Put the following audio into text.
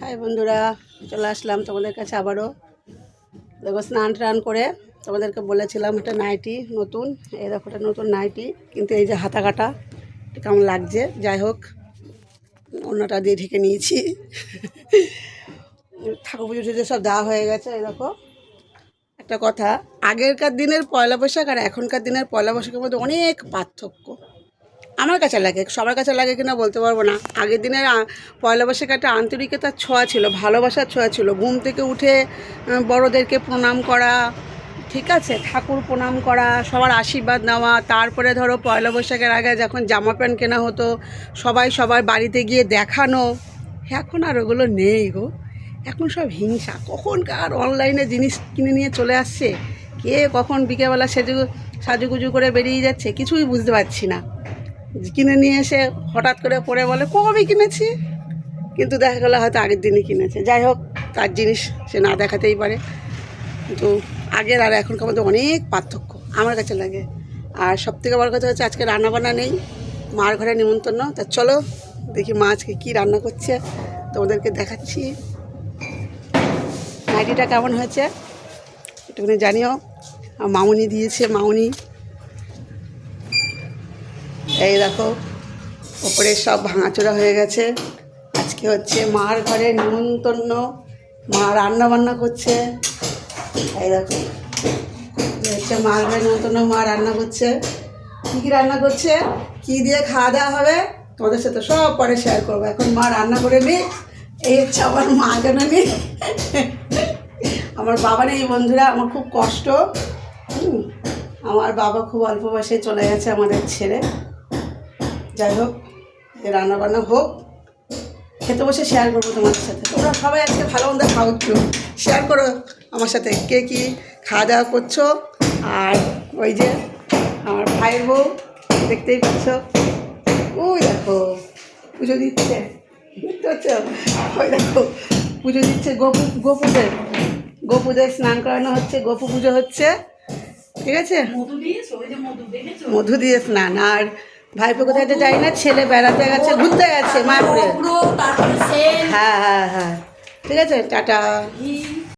High বন্ধুরা, চলে আসলাম তোমাদের কাছে আবারও। দেখো, স্নান টান করে তোমাদেরকে বলেছিলাম একটা নাইটি নতুন। এই দেখো, একটা নতুন নাইটি, কিন্তু এই যে হাতা কাটা এটা কেমন লাগছে? যাই হোক, অন্যটা দিয়ে ঢেকে নিয়েছি। ঠাকুর পুজো টুজো সব দেওয়া হয়ে গেছে, এই দেখো। একটা কথা, আগেরকার দিনের পয়লা বৈশাখ আর এখনকার দিনের পয়লা বৈশাখের মধ্যে অনেক পার্থক্য। আমার কাছে লাগে, সবার কাছে লাগে কিনা বলতে পারব না। আগের দিনের পয়লা বৈশাখে একটা আন্তরিকতার ছোঁয়া ছিল, ভালোবাসার ছোঁয়া ছিল। ঘুম থেকে উঠে বড়দেরকে প্রণাম করা, ঠিক আছে, ঠাকুর প্রণাম করা, সবার আশীর্বাদ নেওয়া, তারপরে ধরো পয়লা বৈশাখের আগে যখন জামা প্যান্ট কেনা হতো, সবাই সবার বাড়িতে গিয়ে দেখানো, এখন আর ওগুলো নেই গো। এখন সব হিংসা। কখনকার অনলাইনে জিনিস কিনে নিয়ে চলে আসছে, কে কখন বিকেলবেলা সেজু সাজুগুজু করে বেরিয়ে যাচ্ছে, কিছুই বুঝতে পারছি না। কিনে নিয়ে এসে হঠাৎ করে পরে বলে কবে কিনেছি? কিন্তু দেখা গেলো হয়তো আগের দিনই কিনেছে। যাই হোক, তার জিনিস সে না দেখাতেই পারে। কিন্তু আগের আর এখনকার মধ্যে অনেক পার্থক্য আমার কাছে লাগে। আর সব থেকে বড় কথা হচ্ছে আজকে রান্নাবান্না নেই। মার ঘরে নিমন্ত্রণ, তা চলো দেখি মা আজকে কী রান্না করছে। তোমাদেরকে দেখাচ্ছি। নাইটিটা কেমন হয়েছে একটুখানি জানিও। মামুনি দিয়েছে, মামুনি এই দেখো, ওপরে সব ভাঙাচোরা হয়ে গেছে। আজকে হচ্ছে মার ঘরে নিমন্ত্রণ, মা রান্না বান্না করছে। এই দেখো, এই হচ্ছে মার ঘরে নিমন্ত্রণ, মা রান্না করছে। কী কী রান্না করছে? কী দিয়ে খাওয়া দাওয়া হবে? তোমাদের সাথে সব পরে শেয়ার করব। এখন মা রান্না করে নি এই হচ্ছে আমার মা যেন নেই। আমার বাবা নেই বন্ধুরা, আমার খুব কষ্ট। আমার বাবা খুব অল্প বয়সে চলে গেছে আমাদের ছেড়ে যাই হোক রান্না বান্না হোক খেতে বসে শেয়ার করব তোমাদের সাথে। তোমরা সবাই আজকে ভালো মন্দ খাও একটু। শেয়ার করো আমার সাথে কে কী খাওয়া দাওয়া করছ? আর ওই যে আমার ভাইয়ের বউ দেখতেই পাচ্ছ? ওই দেখো পুজো দিচ্ছে। দেখতে পাচ্ছ? ওই দেখো পুজো দিচ্ছে গোপু গোপুদের। গোপুদের স্নান করানো হচ্ছে গোপু পুজো হচ্ছে। ঠিক আছে? মধু দিয়ে স্নান। আর ভাইপো কোথায় যাই না ছেলে বেড়াতে গেছে ঘুরতে গেছে মায়াপুরে। হ্যাঁ হ্যাঁ হ্যাঁ। ঠিক আছে টাটা।